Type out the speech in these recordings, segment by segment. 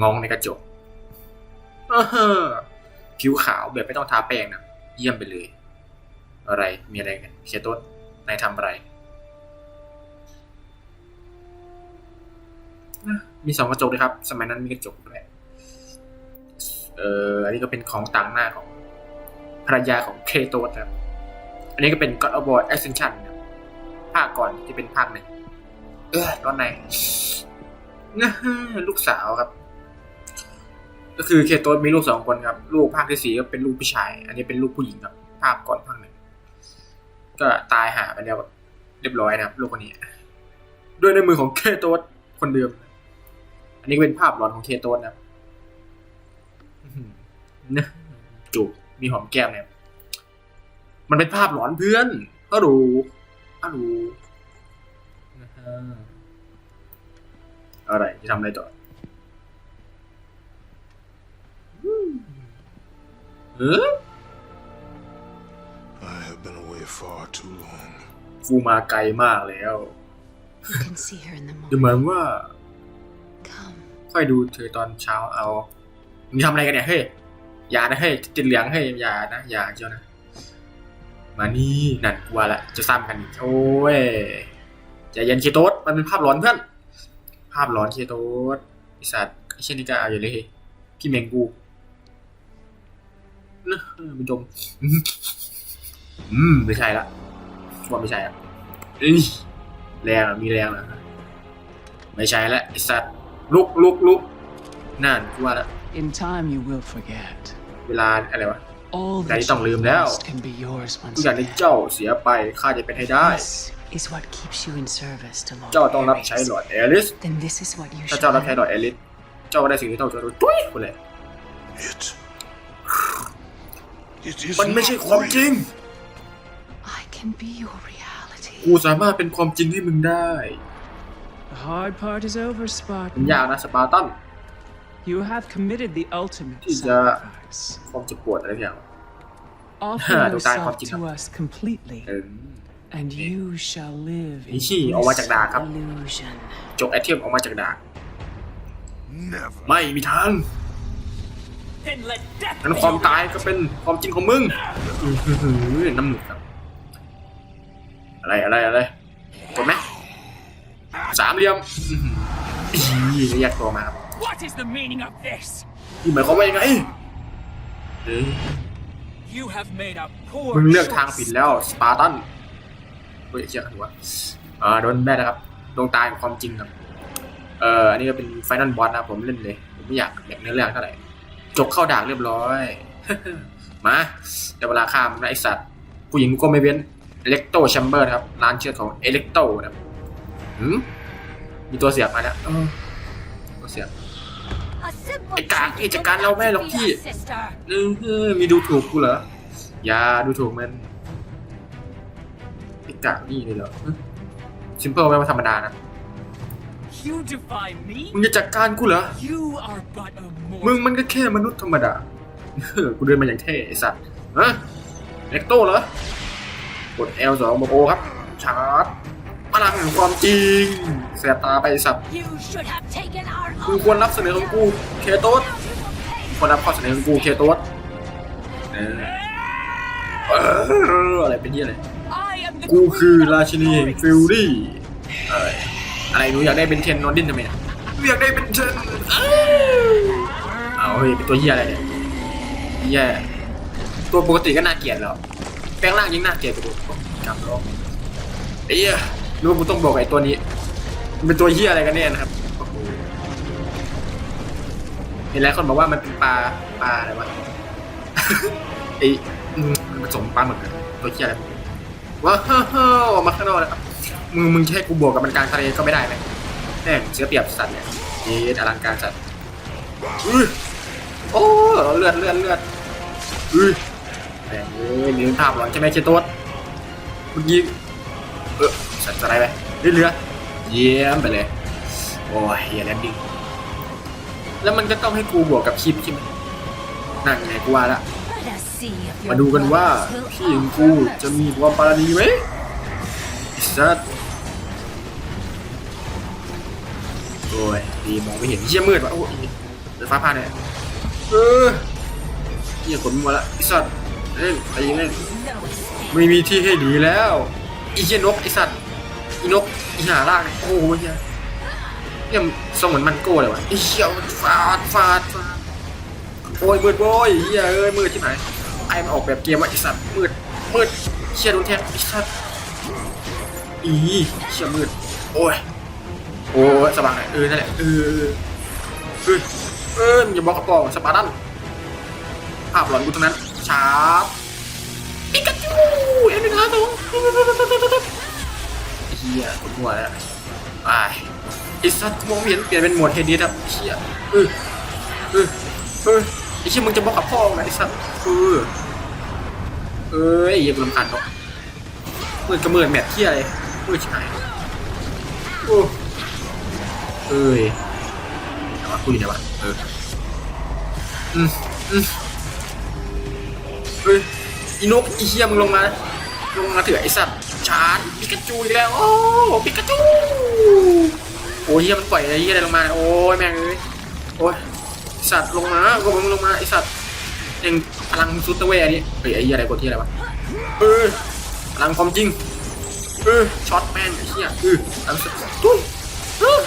มองในกระจกอ้าฮะผิวขาวแบบไม่ต้องทาแป้งนะเยี่ยมไปเลย อะไรมีอะไรกันเคียโต้นนายทำอะไรนะมีสองกระจกเลยครับ สมัยนั้นมีกระจกด้วยเอออันนี้ก็เป็นของต่างหน้าของภรรยาของเคโตสครับ อันนี้ก็เป็น God of War Ascension ครับภาคก่อนที่เป็นภาคหนึ่ง เออตอนไหนนะฮะลูกสาวครับ ก็คือเคโตสมีลูกสองคนครับ ลูกภาคที่สี่ก็เป็นลูกผู้ชาย อันนี้เป็นลูกผู้หญิงครับ ภาคก่อนภาคหนึ่งก็ตายหาไปแล้วเรียบร้อยนะครับลูกคนนี้ด้วยในมือของเคโตสคนเดิม อันนี้เป็นภาพหลอนของเคโตสนะครับนะจูบมีหอมแก้มเนี่ย มันเป็นภาพหลอนเพื่อนก็ดูก็ดูนะฮะอะไรจะทำอะไรต่อมเออ I have been away far too long. กูมาไกลมากแล้ว You can see her in the ดูเหมือน morning. ว่า Come. ค่อยดูเธอตอนเช้าเอามึงทำอะไรกันเนี่ยเฮ้ยอย่านะเฮ้ยติดเหลืองเฮ้ยอย่านะอย่าเจ้านะ มานี่นั่นกลัวละจะซ้ำกันอีกโอ้ยใจเย็นเคโตสมันเป็นภาพหลอนเพื่อน ภาพหลอนเคโตสไอสัตว์ไอเช่นนี้ก็เอาอยู่เลยพี่เมงกู นะเออมันจมอืมอืม ไม่ใช่ละว่าไม่ใช่อะเอ้ยแรงอะมีแรงเหรอไม่ใช่ละไอสัตว์ลุกลุกลุกนั่นกูว่าละ In time, you will forget. เวลาอะไรวะ All Dahil that itong you've liam now. lost can be yours ทุ once กอย่างที่ again. เจ้าเสียไปข้าจะเป็นให้ได้ This is what keeps you in service to Lord เจ้าต้องรับใช้ Ares. หลอดแอลิส Then this is what you ถ้า should เจ้ารับใช้หลอ have. ดแอลิส เจ้าก็ได้สิ่งที่เจ้าจะรู้ตุ้ยกูเลย It. It is มันไม่ใช่ not ความจริง I can be your reality. กูสามารถเป็นความจริงให้มึงได้ The hard part is over, มัน Spartan. ยากนะสปาร์ตัน You have committed the ultimate Thì ra- sacrifice. ความเจ็บปวดอะไรอย่าง Offer Đồ tai yourself không chịu to đâu. us completely, เออ and you shall live in นี่ชี้ออกมาจากดาบครับ illusion. จกไอเทมออกมาจากดาบ Never. ไม่มีทาง นั้นความตายก็เป็นความจริงของมึงอื้อหือน้ำหมึกครับ อะไรอะไรอะไรกดไหมสามเหลี่ยมอื้อหือแยกตัวมาครับ What is the meaning of this? นี่หมายความว่ายังไงเอ้ย You have made a poor มึงเลือกทาง choice. ผิดแล้วสปาร์ตันเฮ้ยเชี่ยหัวอ่าโดนแม่นะครับดวงตาของความจริงครับ เอ่ออันนี้ก็เป็นไฟนอลบอสนะครับผมเล่นเลย ผมไม่อยากอยากเนื้อเรื่องเท่าไหร่ จกเข้าดากเรียบร้อย มาแต่เวลาข้ามนะไอสัตว์ ผู้หญิงก็ไม่เว้นเอเล็กโตแชมเบอร์นะครับ ร้านเชือดของเอเล็กโตนะครับหืมมีตัวเสียบมาแล้วตัวเสียบไอ้กากไอ้จัดการเราแม่หรอกพี่มีดูถูกกูเหรอ อย่าดูถูกมันไอ้กากนี่เลยเหรอซิมเปิลไม่ธรรมดานะ You defy me? มึงจะจัดการกูเหรอ You are but a มึง mortal. มันก็แค่มนุษย์ธรรมดาเออกูเดินมาอย่างเท่ไอสัตว์ฮะเล็กโตเหรอกด L สองบอกโอครับ ชาร์จพลังแห่งความจริงเสียตาไปไอ้สัตว์ You should have taken our มึงควรรับเสนอของกูเคโตสควรรับข้อเสนอของกูเคโตสเออเอออะไรเป็นยี่อะไร I am the กูคือ queen of ราชินีแห่ง glory. ฟิลลี่อะไร อะไรหนูอยากได้เป็นเทนนอนดินทำไมเนี่ยหนูอยากได้เป็นเทนอ้าวเอาเฮ้ยเป็นตัวเฮียอะไรเนี่ยเฮียตัวปกติก็น่าเกลียดแล้วแปลงร่างยิ่งน่าเกลียดไปดูกลับลงไอ้เหี้ยรู้ว่ากูต้องบอกไอ้ตัวนี้มันเป็นตัวเฮียอะไรกันแน่นะครับโอ้โหเห็นหลายคนบอกว่ามันเป็นปลาปลาอะไรวะไอ้อืมมันผสมปลาหมึกอะตัวเฮียอะไรว้าวออกมาข้างนอกแล้วครับ มึงมึงจะให้กูบวกกับมันกลางทะเลก็ไม่ได้ไหมแม่งเสียเปรียบสัตว์เนี่ยเย็ดอลังการสัตว์อุ้ยโอ้เลือดเลือดเลือดอุ้ยแม่งเอ้ยมีภาพหลอนใช่ไหมเชโตัวเมื่อกี้เออสัตว์อะไรไปเรือเรือเยี่ยมไปเลยโอ้ยเฮียแลนดิ้งแล้วมันก็ต้องให้กูบวกกับคลิปใช่ไหมนั่นไงกูว่าละมาดูกันว่าพี่ของกูจะมีความปราณีไหมสัสโดีมองไม่เห็นเชี่ยมืดว่ะโอ้ยฟ้าผ่าเนี่ยเออเหี้ยขนมัวละไอ้สัตว์เล่นไอ้ยิงเล่นไม่มีที่ให้หนีแล้วไอีเหี้ยนกไอสัตว์อีนกอีหาล่างเนี่ยโอ้โหเหี้ยเนี่ยทรงเหมือนมันโก้เลยวะไอ้เหี้ยฟาดฟาดฟาดโอ้ยมืดโว้ยเหี้ยเอ้ยมืดที่ไหนไอ้มันออกแบบเกมว่าไอสัตว์มืดมืดเชี่ยโดนแทงไอสัตว์อีเชี่ยมืดโอ้ย โอ้สว่ายเออนั่นแหละเออเออเอออย่าบอกกระป๋องสปาร์ตันภาพหลอนกูทั้งนั้นชาร์ปปิกาจูเอ็นหนึ่งห้าสองเฮียปวดหัวแล้วไอไอ้สัตว์มองไม่เห็นเปลี่ยนเป็นหมวดเฮดิสครับเฮียเออเออเออไอ้เชี่ยมึงจะบอกกับพ่อมึงไอ้สัตว์เออเอ้ยอย่ากูรำคาญเนาะมืดกระเมิดแมทเที่ยอะไรมืดชิบหายโอ้ เอ้ยไหนวะกูอยู่ไหนวะเอออืมอืมเฮ้ยอีนกอีเฮียมึงลงมาลงมาเถื่อไอสัตว์ชาร์จปิกาจูอีกแล้วโอ้ปิกาจูโอ้ยเฮียมันปล่อยอะไรเฮียอะไรลงมาโอ้ยแม่งเอ้ยโอ้ยไอ้สัตว์ลงมาก็มึงลงมาไอสัตว์เองพลังซุดตะเวอันนี้เฮ้ยไอ้เฮียอะไรกดที่อะไรวะเออพลังความจริงเออช็อตแม่งไอ้เฮียเออพลังสุดตุ้ยเออ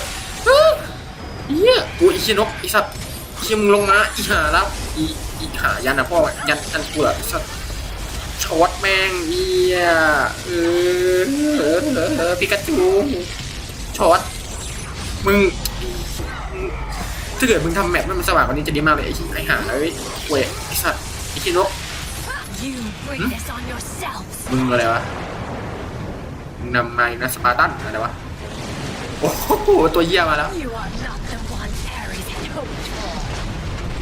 เฮียโอ้ยไอ้เฮียนกไอสัตว์เฮียมึงลงมาอีหาแล้วอีอีหายันนะพ่อยันยันกูเหรอไอ้สัตว์ช็อตแม่งเอียเออเออเออเออปิกาจูช็อตมึงมึงถ้าเกิดมึงทำแมปให้มันสว่างกว่านี้จะดีมากเลยไอ้ที่ไอ้ห่าเลยเว้ยไอ้สัตว์ไอ้ที่นก You bring this on yourselves. มึงอะไรวะมึงนำมาอีกนะสปาร์ตันอะไรวะโอ้โหตัวเยี่ยมาแล้ว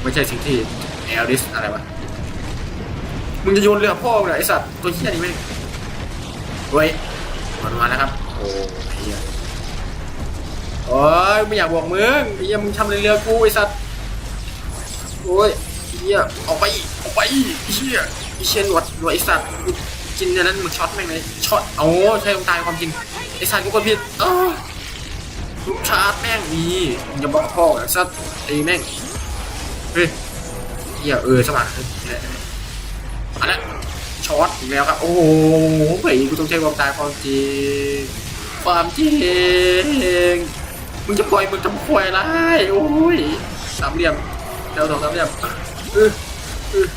ไม่ใช่สิ่งที่เอลดิสอะไรวะมึงจะโยนเรือพ่อมึงเหรอไอสัตว์ตัวเหี้ยนี่แม่งเฮ้ยมันมาแล้วครับ โอ้ไอ้เหี้ยโอ้ยไม่อยากบอกมึงไอ้เหี้ยมึงทำเรือกูไอสัตว์โอ้ยไอ้เหี้ยออกไปออกไปไอ้เหี้ยไอ้เชี่ยหนวดหนวดไอสัตว์กูกินในนั้นมึงช็อตแม่งเลยช็อตโอ้ใช่ตรงตายความจริงไอสัตว์กูกดผิดอ้าลูกชาร์จแม่งนี่มึงจะบอกพ่อไอ้สัตว์ไอ้แม่ง เฮ้ยเหี้ยเออสว่างเลยอันนั้นช็อตอีกแล้วครับ โอ้โหเฮ้ยกูต้องใช้ความตายความจริงความจริงมึงจะปล่อยมึงจะปล่อยอะไรโอ้ยสามเหลี่ยมเดาสองสามเหลี่ยมเออเออ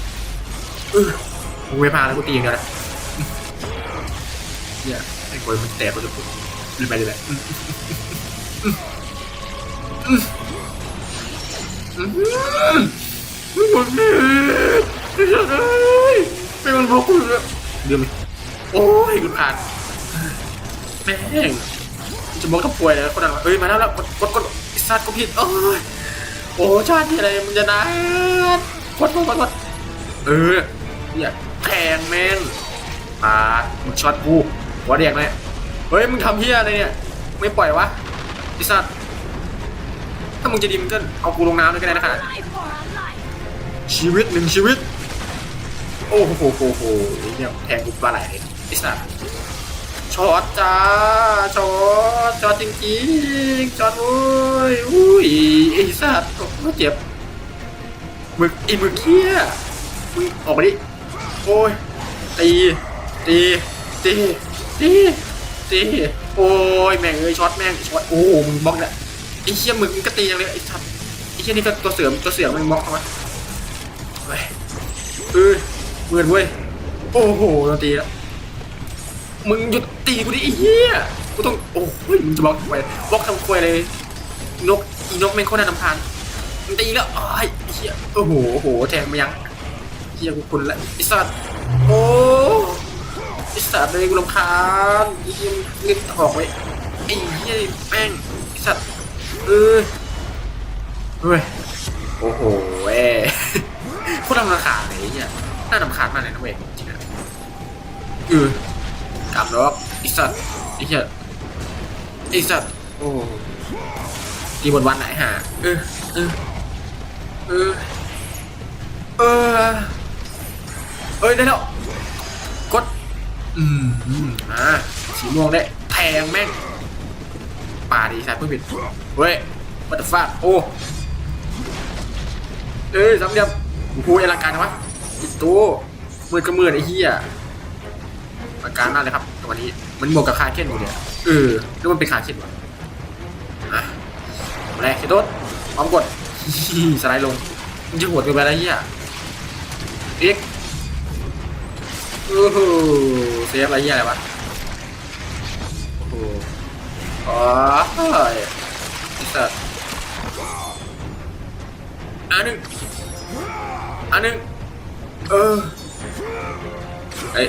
เออกูไม่พาแล้วกูตีอย่างเดียวนะเนี่ยไอ้คนมันแตกกูจะพูดเล่นไปเลยแหละอืมอื มอืมอืมมันไม่ไม่ใช่เลยไม่มันบอกกูเลยเดือดไหมโอ้ยกูผ่านแม่งจะบอกกับป่วยแล้วคนนั้นเอ้ยมาแล้วแล้วกดกดกดอ้สัตว์กูผิดโอ้ยโอ้ชาติที่อะไรมันจะนานกดกดกดเออเนี่ยแทงแม่งอ่ามึงช็อตกูหัวเด็กเลยเฮ้ยมึงทำเฮียอะไรเนี่ยไม่ปล่อยวะอ้สัตว์ ถ้ามึงจะดีมึงก็เอากูลงน้ำเลยก็ได้นะขนาด Life for a life. ชีวิตหนึ่งชีวิต โอ้โหโหโหโหเนี่ยแทงกูปลาไหลเลยไอ้สัสช็อตจ้าช็อตช็อตจริงๆช็อตโอ้ยอุ้ยไอ้สัสโอ้โหเจ็บมึกไอ้มึกเคี้ยออกมาดิโอ้ยตีตีตีตีตีโอ้ยแม่งเอ้ยช็อตแม่งช็อตโอ้มึงบล็อกเนี่ย ไอ้เชี่ยมึงก็ตีอย่างเลยไอ้สัสไอ้เชี่ยนี่ก็ตัวเสือมตัวเสือมันบล็อกทำไมเฮ้ยเอ้ยเมือนเว้ยโอ้โหโดนตีแล้วมึงหยุดตีกูดิไอ้เหี้ยกูต้องโอ้ยมึงจะบล็อกทำไมบล็อกทำควยเลย นกอีนกแม่งโคตรน่ารำคาญมึงตีแล้วไอ้เหี้ยโอ้โหโอ้โหแทงมายังเหี้ยกูคุณละไอ้สัตว์โอ้ไอ้สัตว์เลยกูรำคาญไอ้เหี้ยมึงเล่นออกไว้ไอ้เหี้ยแม่งไอ้สัตว์ เออเฮ้ยโอ้โหเว้ยโคตรรำคาญเลยไอ้เนี่ยน่ารำคาญมากเลยนะเว้ยจริงๆนะเออกลับแล้วไอ้สัตว์ไอ้เหี้ยไอ้สัตว์โอ้ตีบนวันไหนหาเออเออเออเออเอ้ยได้แล้วกดอืมอืมอ่าสีม่วงได้แทงแม่ง อีสัตว์เพิ่งผิดเว้ยวัตถุฟาดโอ้เอ้ยสามเหลี่ยมโอ้โหอลังการนะวะอีตัวมืดก็มืดไอ้เหี้ยอลังการมากเลยครับตัวนี้มันบวกกับคาเคนหมดเลยเออแล้วมันเป็นคาเคนวะอะมาเลยเคโดสพร้อมกดสไลด์ลงมันจะโหดเกินไปแล้วเหี้ยเอ็กโอ้โหเซฟอะไรเหี้ยอะไรวะโอ้โห อ๋อไอ้สัสอันหนึ่งอันหนึ่งเออเอ้ย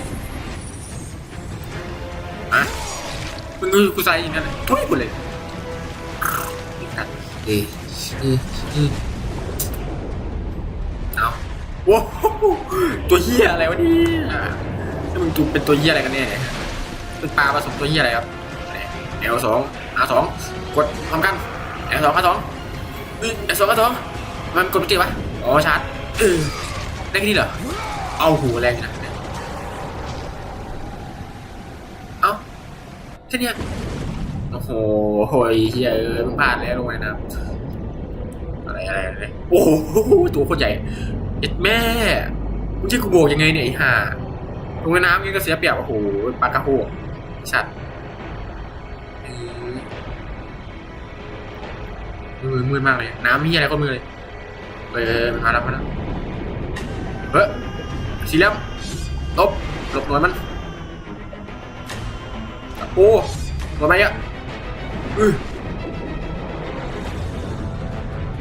อะมึงกูใส่อย่างนั้นเลยทุยกูเลยเอ้ยเอ้ยเอ้ยเอาโว้ตัวเหี้ยอะไรวะเนี่ยมึงจูเป็นตัวเหี้ยอะไรกันเนี่ยเป็นปลาผสมตัวเหี้ยอะไรครับ เอลสองอาสองกดพร้อมกันเอลสองอาสองเอลสองอาสองมันกดไม่ติดวะอ๋อชาร์จเออได้แค่นี้เหรอ เอาหูแรงนะ เอ้าแค่นี้โอ้โหโหยเฮียเออมึงพลาดแล้วลงไปนะอะไรอะไรอะไรโอ้โหตัวโคตรใหญ่เอ็ดแม่มึงจะกูโบกยังไงเนี่ยไอ้ห่าลงในน้ำยังก็เสียเปรียบโอ้โหปลากระโหกชัด มือมืดมากเลย น้ำมีอะไรก็มือเลยเออมันมาแล้วมาแล้วเฮ้ยสีเหลี่ยมลบหลบหน่วยมันโอ้หน่วไหมอะอือ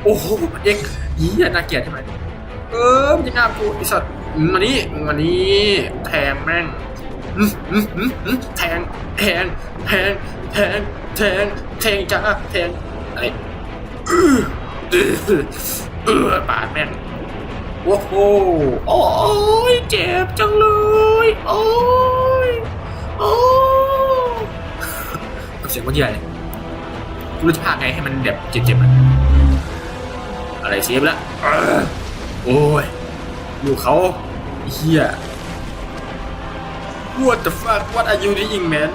โอ้โหเอ็กยี่น่าเกลียดใช่ไหมเออมันจะงามกูไอสัตว์มานี่มานี่แทงแม่งแทงแทงแทงแทงแทงแทงจ้าแทงอะไร เออเออปาดแม่งโอ้โหโอ้ยเจ็บจังเลย โอ้ยโอ้ยเสียงมันใหญ่กูรู้จะพากไงให้มันแบบเจ็บๆอะอะไรเสียไปแล้วเออโอ้ยอยู่เขาเฮีย What the fuck What are you doing man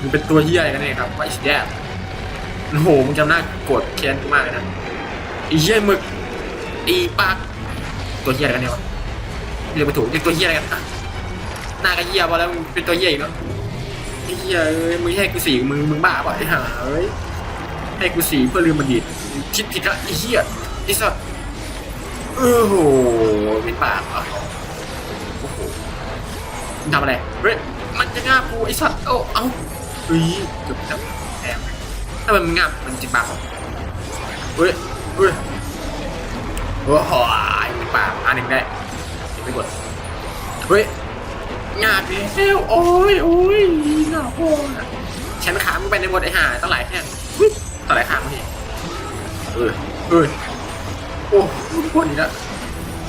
มันเป็นตัวเฮียไรกันเนี่ยครับ What is that โอ้โหมึงจำหน้าโกรธแค้นมากเลยนะไอ้เหี้ยหมึกไอ้ปากตัวเหี้ยอะไรกันเนี่ยวะเรียกไม่ถูกเรียกตัวเหี้ยอะไรกันอะหน้าก็เหี้ยพอแล้วมึงเป็นตัวเหี้ยอีกแล้วไอ้เหี้ยเอ้ยมึงให้กูสีมึงมึงบ้าเปล่ะไอ้ห่าเอ้ยให้กูสีเพื่อลืมมันดีดคิดผิดละไอ้เหี้ยไอ้สัสโอ้โหเป็นปากเหรอโอ้โหมึงทำอะไรเฮ้ยมันจะง่ากูไอ้สัสเอ้เอ้าเฮ้ยเกือบจะแอบ ถ้ามันงับมันจิบปากเฮ้ยเฮ้ยโอ้โหมีปากอันหนึ่งได้ไม่กดเฮ้ยงาดิเซลโอ้ยโอ้ยหน้าโอ้ยฉันขามึงไปในหมดไอ้ห่าตั้งหลายแท่ตั้งหลายขามึงนี่เออเออโอ้พวกนี้ละ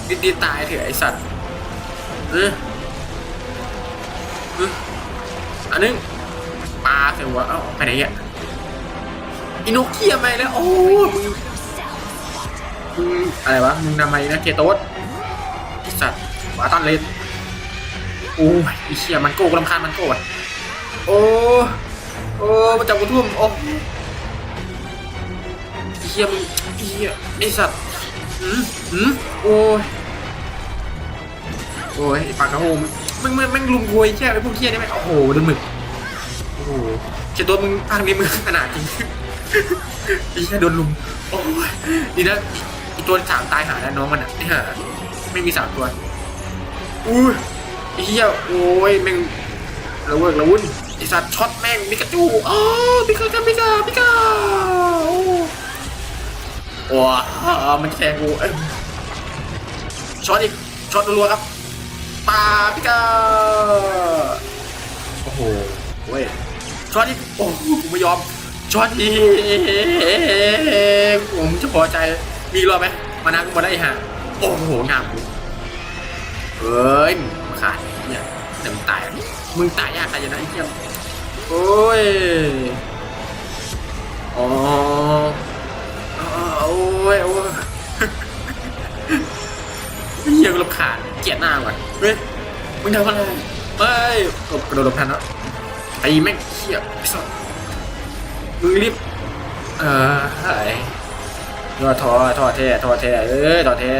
ดีดีตายเถอะไอสัตว์เออเอออันนึงปลาเถอะวะเอ้าไปไหนอะ อินโนเกียมแล้วโอ้ยมึงอะไรวะมึงทำไมนะเคโตสไอ้สัตว์วาตันเลนโอ้ยไอ้เชียมันโก้กูรำคาญมันโก้อะโอ้โอ้มันจับกูทุ่มโอ้ไอเชียมึงไอ้เชี่ยไอสัตว์หืมหืมโอ้ยโอ้ยปากกระโหมมึงมึงมึงลุมกวยแช่ไอ้พวกเชียนี่ไหมโอ้โหดูมึงโอ้โหเคโตสมึงทางนี้มึงขนาดจริง ไอ้เหี้ยโดนลุม โอ้ยดีนะอีตัวสามตายหาแล้วน้องมันอะไอ้ห่าไม่มีสามตัวอุ้ยไอ้เหี้ยโอ้ยแม่งระเวิร์กระวุ่นไอ้สัตว์ช็อตแม่งมิกาจูอ๋อมิกาจูมิกามิกาโอ้โอ้มันแทงกูเอ้ช็อตอีกช็อตรัวครับปาปิกาโอ้โหเว้ยช็อตอีกโอ้โหกูไม่ยอม ช็อตอีผมจะพอใจมีรอบไหมมานากูมาได้ฮะโอ้โหงามเอ้ยขาดเนี่ยเดี๋ยวมึงตายมึงตายยากใครจะนะไอ้เหี้ยโอ้ยอ๋ออ๋อโอ้ยโอ้ยเหี้ยกูรำขาดเกลียดหน้าว่ะเฮ้ยมึงทำอะไรเฮ้ยกระโดดหลบทันแล้วไอ้แม่งเหี้ยไอ้สัส มึงรีบเออไอ้ยอทอทอแท้ทอแท้เอ้ยทอแท้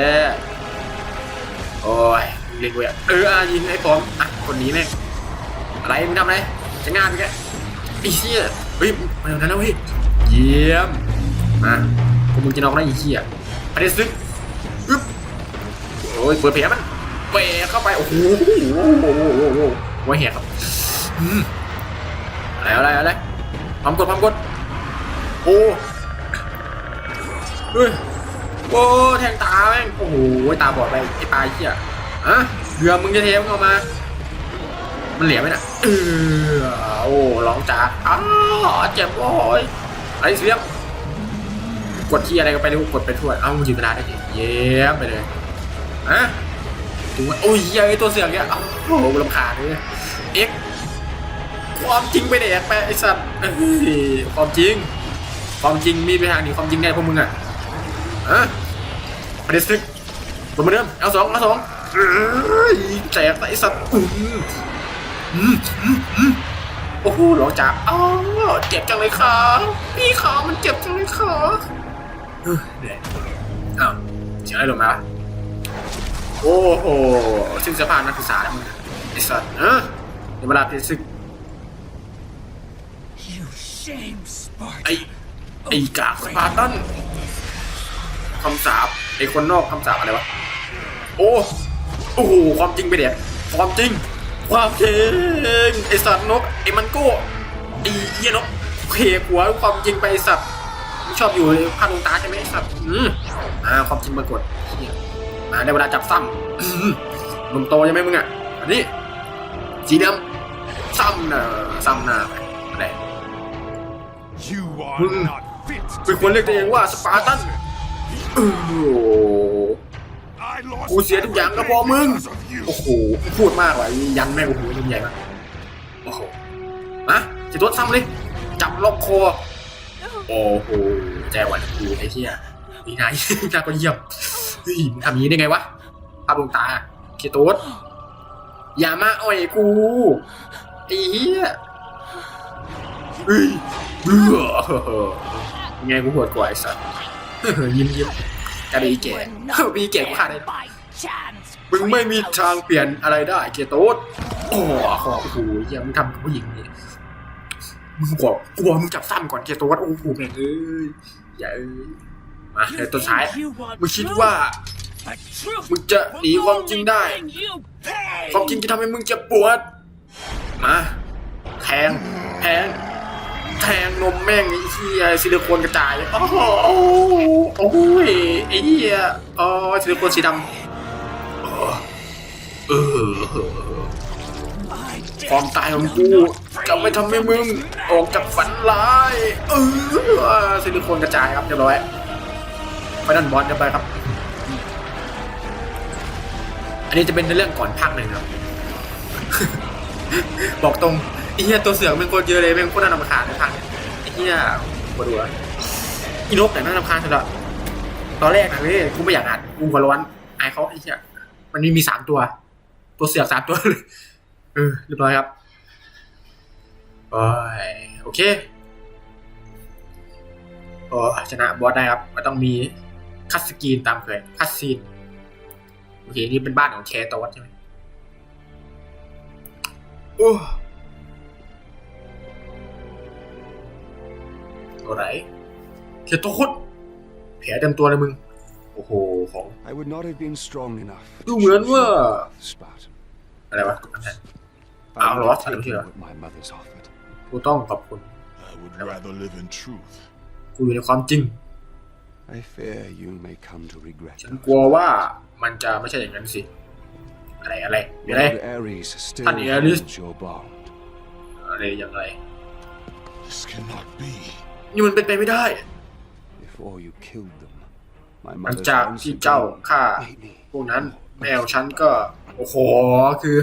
โอ้ยเล็งเว้ยเอออยิงไอ้ปอมอะคนนี้แม่งอะไรมึงทำอะไรจะงานมึงแกไอ้เหี้ยเฮ้ยมาเดี๋ยวนั้นแล้วเฮ้ยเยี่ยมมาพวกมึงจะนอกนะไอ้เหี้ยไปเดซึกอึ๊บโอ้ยเปิดแผลมันเปะเข้าไปโอ้โหโอ้โหโอ้โหโอ้โหหัวแหกครับอืมอะไรอะไรอะไรพร้อมกดพร้อมกด โอ้เฮ้ยโอ้แทงตาแม่งโอ้โหตาบอดไปไอ้ปลาเหี้ยอะเรือมึงจะเทมเข้ามา มันเหลียไหมน่ะเออโอ้ร้องจ้าอ้าวเจ็บโอ้ยอะไรเสียมกดที่อะไรก็ไปเร็วกดไปทั่วเอ้ามันยืนเวลาได้เย้มไปเลยอะถึงว่าโอ้ยเยไอ้ตัวเสือกเนี่ยโอ้โหรำคาญเลยเอ็กความจริงไปแดกไปไอ้สัตว์เอ้ยความจริง ความจริงมีไปทางหนีความจริงได้พวกมึงอะอะประเด็นซึกบนมาเดิมเอาสองเอาสองเอ้ยแจกไอ้สัตว์อืมอืมอืมอืมโอ้โหหลอกจับอ๋อเจ็บจังเลยครับพี่ขามันเจ็บจังเลยครับเฮ้ยเนี่ยอ้าวเสียงอะไรลงมาวะโอ้โหซึ่งสภาพนักศึกษาแล้วมึงไอ้สัตว์เออเดี๋ยวเวลาเพลซึก You shame Sparta. ไอ้ ไอ้กากสปาร์ตันคำสาปไอ้คนนอกคำสาปอะไรวะ โอ้โอ้โหความจริงไปเด็ดความจริง ความจริงไอสัตว์นกไอมันโก้ไอเหี้ยนกเขกหัวความจริงไปไอสัตว์มึงชอบอยู่ในภาพดวงตาใช่ไหมไอสัตว์อืมอ่าความจริงปรากฏเหี้ยมาได้เวลาจับซ้ำมหนุ่มโตใช่ไหมมึงอะอันนี้สีดำซ้ำหน้าซ้ำหน้าไปอะไร You are Hmm. not fit. เป็นคนเรียกตัวเองว่าสปาร์ตันโอ้โห I lost กูเสียทุกอย่างก็เพราะมึง because of you. โอ้โห พูดมากว่ะยันแม่งโอ้โหยิ่งใหญ่มากโอ้โหมาจะตัวซ้ำเลยจับล็อกคอ โอ้โหใจหวั่นกูไอ้เหี้ยนี่นายน่าก็เยี่ยมเฮ้ยมึงทำอย่างนี้ได้ไงวะภาพดวงตาเคโต๊ดอย่ามาอ่อยกูไอ้เหี้ยเฮ้ยเบื่อ ยังไงกูโหดกว่าไอ้สัสยิ้มยิ้มกระดีแก่มีแก่กูขาดเลย by chance. มึงไม่มีทางเปลี่ยนอะไรได้เกโต๊ดโอ้โหขอโอ้โหยมึงทำกับผู้หญิงนี่มึงกลัวกลัวมึงจับซ้ำก่อนเกโต๊ดโอ้โหแม่งเอ้ยอย่าเอ้ยมาเดี๋ยวตัวท้ายมึงคิดว่ามึงจะหนีความจริงได้ความจริงจะทำให้มึงเจ็บปวดมาแทงแทง แทงนมแม่งไอ้เหี้ยซิลิโคนกระจายโอ้โหโอ้ยไอ้เหี้ยอ๋อซิลิโคนสีดำเออความตายของกูจะไม่ทำให้มึงออกจากฝันร้ายเออซิลิโคนกระจายครับเรียบร้อยไปดันบอลกันไปครับ อันนี้จะเป็นในเรื่องก่อนภาคหนึ่งครับ บอกตรง ไอ้เหี้ยตัวเสือกเป็นคนเยอะเลยเป็นคนน่ารำคาญในภาคเนี่ยไอ้เหี้ยมาดูอะอีนกแต่น่ารำคาญสุดละตอนแรกนะเว้ยกูไม่อยากอ่านกูหัวร้อนอายเขาไอ้เหี้ยมันมีมีสามตัว ตัวเสือกสามตัวเลยเออเรียบร้อยครับโอ้ยโอเคโอ้ชนะบอสได้ครับมันต้องมีคัสกีนตามเคยคัตซีนโอเคนี่เป็นบ้านของแคร์ตอสใช่ไหมโอ้ ตัวไหนเคโตสแผลเต็มตัวเลยมึง โอ้โห ของ I would not have been strong enough. ดูเหมือนว่า Spartan. อะไรวะ I Ah, would lost, have I don't taken hear. what my mother's offered. กูต้องขอบคุณ I would rather live in truth. กูอยู่ในความจริง I fear you may come to regret. ฉันกลัวว่ามันจะไม่ใช่อย่างนั้นสิ อะไรอะไรมีอะไร Lord Ares still Honey, Ares. holds your bond. อะไรอย่างไร This cannot be. นี่มันเป็นไปไม่ได้ Before you killed them, my หลัง mother's จาก once ที่เจ้า again ฆ่า made me พวกนั้นแมวฉันก็ โอ้โห คือ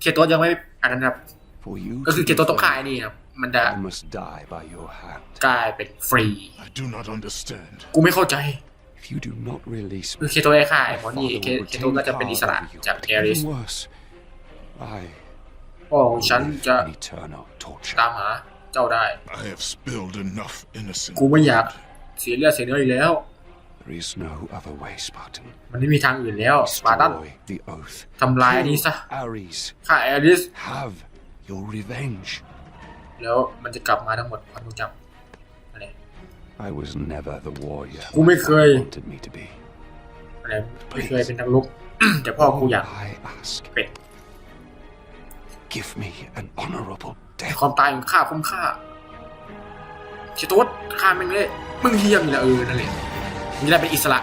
เคโตสยังไม่อันนั้นครับ For you ก็คือ to เคโตสต้องฆ่า defend, ไอ้นี่ครับมันจะ I must die by your hand. กลายเป็นฟรี I do not understand. กูไม่เข้าใจ If you do not release คือ me, เคโตสได้ฆ่าไอ้ my หมอนี่ father เค will เคโตส retain ก็จะเป็นอิสระ power over you. จาก But แอริส even worse, I พ่อของฉันจะ an eternal torture. ตามหา เจ้าได้ I have spilled enough innocent กูไม่อยาก blood. เสียเลือดเสียเนื้ออีกแล้ว There is no other way, Spartan. มันไม่มีทางอื่นแล้วสปาร์ตัน Destroy the oath. ทำลายอันนี้ซะ Kill Ares. ฆ่าแอริส Have your revenge. แล้วมันจะกลับมาทั้งหมดความทรงจำอะไร I was never the warrior กูไม่เคย my father wanted me to be. อะไรไม่เคยเป็นนักรบแต่พ่อกูอยาก I ask, เป็น give me an honorable แต่ death. ความตายของข้าคุ้มค่าชิโต๊ดฆ่าแม่งเลย มึงเฮี้ยมนี่แหละเออนั่นแหละมึงจะได้เป็นอิสระ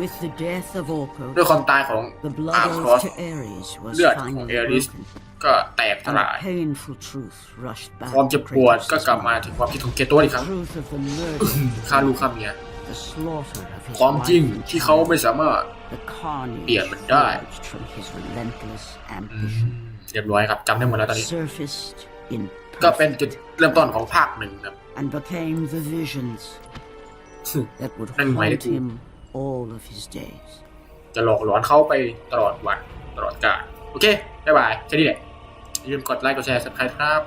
With the death of Orko, ด้วยความตายของ the อาร์ blood ครอส oath to Ares was เลือดของ finally เอริส broken, ก็แตกส and ลาย a painful truth rushed back ความเจ็บปวด to ก็ Kratos' กลับมา mind. ถึงความคิดของเกโตัวอีกครั้ง Truth of the murder, ฆ่าลูกฆ่าเมีย the slaughter of his ความจริง wife and ที่เขา child, ไม่สามารถ the carnage เปลี่ยนมันได้ forged from his relentless อืม ambition เรียบร้อยครับจำได้หมดแล้วตอนนี้ surfaced in ก็เป็น perfect จุดเริ่มต้นของภาคหนึ่งครับ and became the visions that would นั่นหมายถึ haunt ง him all of his days. จะหลอกหลอนเขาไปตลอดวันตลอดกาลโอเค บ๊ายบายแค่นี้แหละอย่าลืมกดไลค์กดแชร์ subscribe ครับ